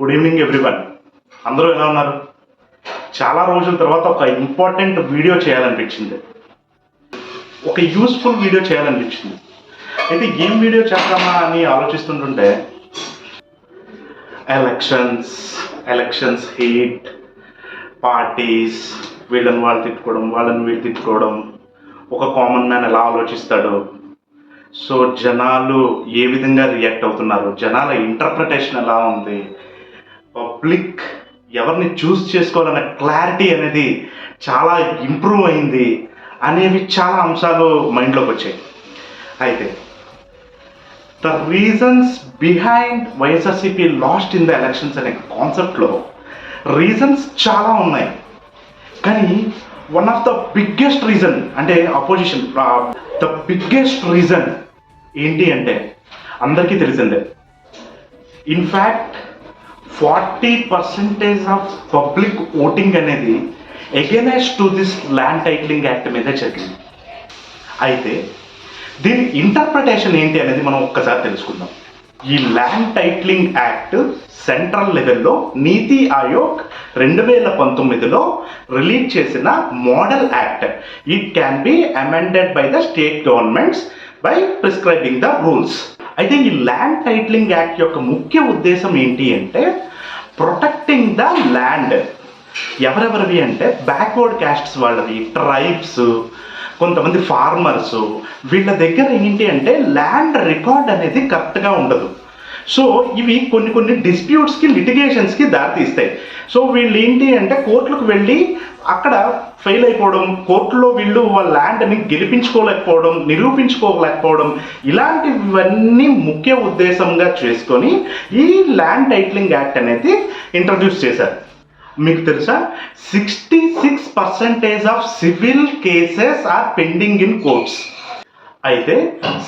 Good evening everyone అందరూ ఎలా ఉన్నారు? చాలా రోజుల తర్వాత ఒక ఇంపార్టెంట్ వీడియో చేయాలనిపించింది. ఒక యూస్ఫుల్ వీడియో చేయాలనిపించింది. అయితే ఏం వీడియో చేద్దామా అని ఆలోచిస్తుంటుంటే ఎలక్షన్స్ ఎలక్షన్స్ హీట్ పార్టీస్ వీళ్ళని వాళ్ళు తిట్టుకోవడం వాళ్ళని వీళ్ళు తిట్టుకోవడం ఒక కామన్ మ్యాన్ ఎలా ఆలోచిస్తాడు? సో జనాలు ఏ విధంగా రియాక్ట్ అవుతున్నారు? జనాల ఇంటర్ప్రిటేషన్ ఎలా ఉంది? పబ్లిక్ ఎవరిని చూస్ చేసుకోవాలన్న క్లారిటీ అనేది చాలా ఇంప్రూవ్ అయింది అనేవి చాలా అంశాలు మైండ్లోకి వచ్చాయి. అయితే the reasons behind YSRCP lost in the elections అనే కాన్సెప్ట్లో రీజన్స్ చాలా ఉన్నాయి. కానీ one of the biggest reason అంటే అపోజిషన్ ద బిగ్గెస్ట్ రీజన్ ఏంటి అంటే అందరికీ తెలిసిందే. In fact forty percentage of public voting అనేది against to this land titling act మీద జరిగింది. అయితే దీని ఇంటర్ప్రిటేషన్ ఏంటి అనేది మనం ఒక్కసారి తెలుసుకుందాం. ఈ ల్యాండ్ టైటిలింగ్ యాక్ట్ సెంట్రల్ లెవెల్లో నీతి ఆయోగ్ రెండు వేల పంతొమ్మిదిలో రిలీజ్ చేసిన model act it can be amended by the state governments by prescribing the rules అయితే ఈ ల్యాండ్ టైటిలింగ్ యాక్ట్ యొక్క ముఖ్య ఉద్దేశం ఏంటి అంటే ప్రొటెక్టింగ్ ద ల్యాండ్ ఎవరెవరివి అంటే బ్యాక్వర్డ్ క్యాస్ట్స్ వాళ్ళవి ట్రైబ్స్ కొంతమంది ఫార్మర్స్ వీళ్ళ దగ్గర ఏంటి అంటే ల్యాండ్ రికార్డ్ అనేది కరెక్ట్గా ఉండదు. సో ఇవి కొన్ని కొన్ని డిస్ప్యూట్స్కి లిటిగేషన్స్కి దారితీస్తాయి. సో వీళ్ళు ఏంటి అంటే కోర్టులకు వెళ్ళి అక్కడ ఫెయిల్ అయిపోవడం కోర్టులో వీళ్ళు వాళ్ళ ల్యాండ్ని గెలిపించుకోలేకపోవడం నిరూపించుకోలేకపోవడం ఇలాంటివన్నీ ముఖ్య ఉద్దేశంగా చేసుకొని ఈ ల్యాండ్ టైటిలింగ్ యాక్ట్ అనేది ఇంట్రడ్యూస్ చేశారు. మీకు తెలుసా? Sixty six percentage of civil cases are pending in courts అయితే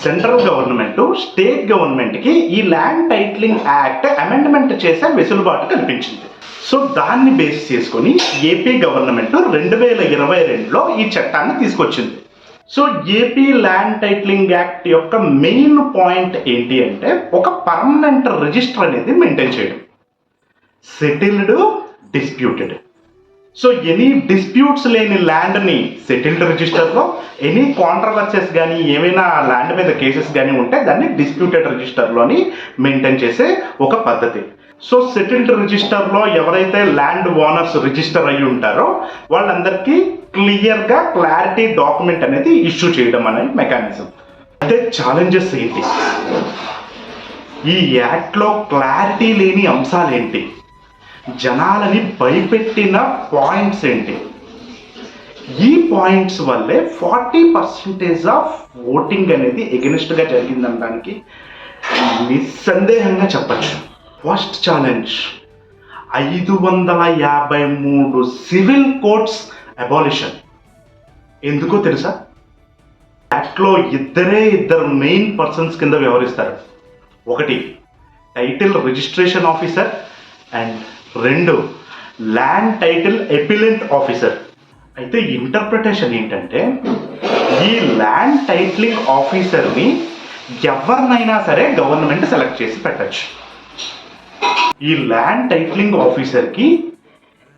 సెంట్రల్ గవర్నమెంట్ స్టేట్ గవర్నమెంట్కి ఈ ల్యాండ్ టైటిలింగ్ యాక్ట్ అమెండ్మెంట్ చేసే వెసులుబాటు కల్పించింది. సో దాన్ని బేస్ చేసుకొని ఏపీ గవర్నమెంట్ రెండు వేల ఇరవై రెండులో ఈ చట్టాన్ని తీసుకొచ్చింది. So AP land titling act యొక్క మెయిన్ పాయింట్ ఏంటి అంటే ఒక పర్మనెంట్ రిజిస్టర్ అనేది మెయింటైన్ చేయడం. Settled disputed so any disputes లేని ల్యాండ్ని సెటిల్డ్ రిజిస్టర్లో ఎనీ కాంట్రవర్సెస్ కానీ ఏమైనా ల్యాండ్ మీద కేసెస్ కానీ ఉంటే దాన్ని డిస్ప్యూటెడ్ రిజిస్టర్లోని మెయింటైన్ చేసే ఒక పద్ధతి. సో సెటిల్డ్ రిజిస్టర్లో ఎవరైతే ల్యాండ్ ఓనర్స్ రిజిస్టర్ అయి ఉంటారో వాళ్ళందరికీ క్లియర్గా క్లారిటీ డాక్యుమెంట్ అనేది ఇష్యూ చేయడం అనేది మెకానిజం. అయితే ఛాలెంజెస్ ఏంటి? ఈ యాక్ట్లో క్లారిటీ లేని అంశాలు ఏంటి? జనాలని భయపెట్టిన పాయింట్స్ ఏంటి? ఈ పాయింట్స్ వల్లే ఫార్టీ పర్సెంటేజ్ ఆఫ్ ఓటింగ్ అనేది ఎగెనిస్ట్గా జరిగిందనడానికి నిస్సందేహంగా చెప్పచ్చు. First challenge. ఐదు వందల యాభై మూడు సివిల్ కోర్ట్స్ అబాలిషన్. ఎందుకో తెలుసా? యాక్ట్లో ఇద్దరే ఇద్దరు మెయిన్ పర్సన్స్ కింద వ్యవహరిస్తారు. ఒకటి టైటిల్ రిజిస్ట్రేషన్ ఆఫీసర్ అండ్ రెండు ల్యాండ్ టైటిల్ ఎపిలెంట్ ఆఫీసర్. అయితే ఇంటర్ప్రిటేషన్ ఏంటంటే ఈ ల్యాండ్ టైటిలింగ్ ఆఫీసర్ని ఎవరినైనా సరే గవర్నమెంట్ సెలెక్ట్ చేసి పెట్టచ్చు. ఈ ల్యాండ్ టైటిలింగ్ ఆఫీసర్కి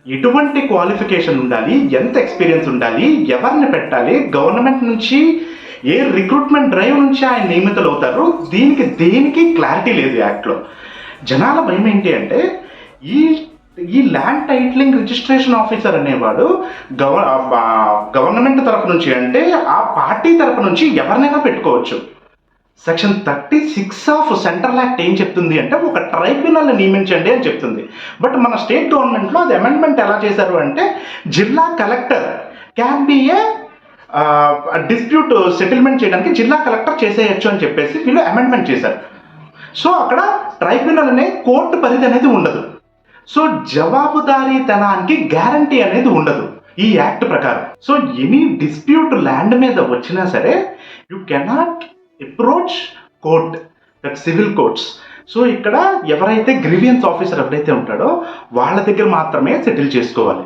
ఎటువంటి క్వాలిఫికేషన్ ఉండాలి ఎంత ఎక్స్పీరియన్స్ ఉండాలి ఎవరిని పెట్టాలి గవర్నమెంట్ నుంచి ఏ రిక్రూట్మెంట్ డ్రైవ్ నుంచి ఆయన నియమితులు అవుతారు దీనికి దేనికి క్లారిటీ లేదు యాక్ట్లో జనాల భయం ఏంటి అంటే ఈ ఈ ల్యాండ్ టైటిలింగ్ రిజిస్ట్రేషన్ ఆఫీసర్ అనేవాడు గవ గవర్నమెంట్ తరపు నుంచి అంటే ఆ పార్టీ తరపు నుంచి ఎవరినైనా పెట్టుకోవచ్చు. Section thirty six of central act ఏం చెప్తుంది అంటే ఒక ట్రైబ్యునల్ నియమించండి అని చెప్తుంది. బట్ మన స్టేట్ గవర్నమెంట్లో అది అమెండ్మెంట్ ఎలా చేశారు అంటే జిల్లా collector can be a dispute settlement చేయడానికి జిల్లా కలెక్టర్ చేసేయచ్చు అని చెప్పేసి వీళ్ళు అమెండ్మెంట్ చేశారు. సో అక్కడ ట్రైబ్యునల్ అనే కోర్టు పరిధి అనేది ఉండదు. సో జవాబుదారీతనానికి గ్యారంటీ అనేది ఉండదు ఈ యాక్ట్ ప్రకారం. సో ఎనీ డిస్ప్యూట్ ల్యాండ్ మీద వచ్చినా సరే you cannot approach court that civil courts so ఇక్కడ ఎవరైతే గ్రీవియన్స్ ఆఫీసర్ ఎవరైతే ఉంటాడో వాళ్ళ దగ్గర మాత్రమే సెటిల్ చేసుకోవాలి.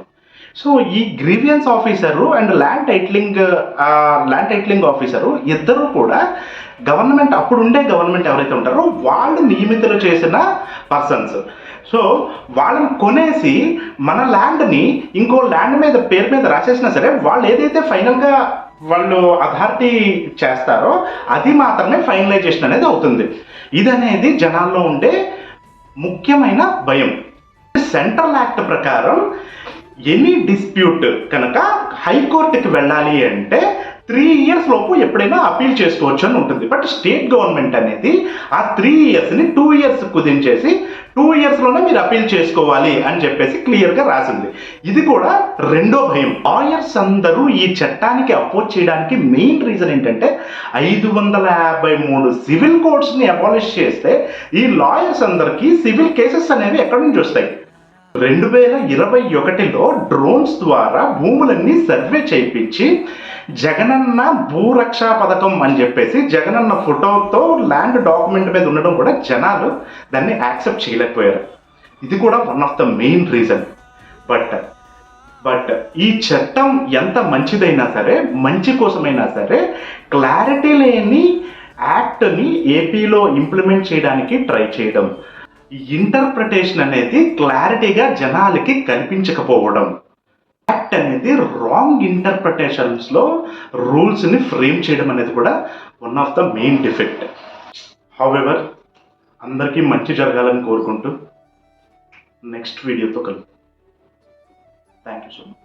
సో ఈ grievance officer and land titling land titling officer ఇద్దరు కూడా గవర్నమెంట్ అప్పుడు ఉండే గవర్నమెంట్ ఎవరైతే ఉంటారో వాళ్ళు నియమితులు చేసిన పర్సన్స్ సో వాళ్ళని కొనేసి మన ల్యాండ్ని ఇంకో ల్యాండ్ మీద పేరు మీద రాసేసినా సరే వాళ్ళు ఏదైతే ఫైనల్గా వాళ్ళు అథారిటీ చేస్తారో అది మాత్రమే ఫైనలైజేషన్ అనేది అవుతుంది. ఇది అనేది జనాల్లో ఉండే ముఖ్యమైన భయం. సెంట్రల్ యాక్ట్ ప్రకారం ఎనీ డిస్ప్యూట్ కనుక హైకోర్టుకి వెళ్ళాలి అంటే త్రీ ఇయర్స్ లోపు ఎప్పుడైనా అపీల్ చేసుకోవచ్చు అని ఉంటుంది. బట్ స్టేట్ గవర్నమెంట్ అనేది ఆ త్రీ ఇయర్స్ని టూ ఇయర్స్ కుదించేసి టూ ఇయర్స్లోనే మీరు అపీల్ చేసుకోవాలి అని చెప్పేసి క్లియర్గా రాసింది. ఇది కూడా రెండో భయం. లాయర్స్ అందరూ ఈ చట్టానికి అపోజ్ చేయడానికి మెయిన్ రీజన్ ఏంటంటే ఐదు వందల యాభై మూడు సివిల్ కోడ్స్ని అబాలిష్ చేస్తే ఈ లాయర్స్ అందరికీ సివిల్ కేసెస్ అనేవి ఎక్కడి నుంచి వస్తాయి? రెండు వేల ఇరవై ఒకటిలో డ్రోన్స్ ద్వారా భూములన్నీ సర్వే చేయించి జగనన్న భూరక్షా పథకం అని చెప్పేసి జగనన్న ఫోటోతో ల్యాండ్ డాక్యుమెంట్ మీద ఉండడం కూడా జనాలు దాన్ని యాక్సెప్ట్ చేయలేకపోయారు. ఇది కూడా one of the main reason but but ఈ చట్టం ఎంత మంచిదైనా సరే మంచి కోసమైనా సరే క్లారిటీ లేని యాక్ట్ని ఏపీలో ఇంప్లిమెంట్ చేయడానికి ట్రై చేయడం. ఇంటర్ప్రిటేషన్ అనేది క్లారిటీగా జనాలకి కనిపించకపోవడం. యాక్ట్ అనేది రాంగ్ ఇంటర్ప్రిటేషన్స్లో రూల్స్ని ఫ్రేమ్ చేయడం అనేది కూడా one of the main defect however అందరికీ మంచి జరగాలని కోరుకుంటూ నెక్స్ట్ వీడియోతో కలుపు థ్యాంక్ యూ సో మచ్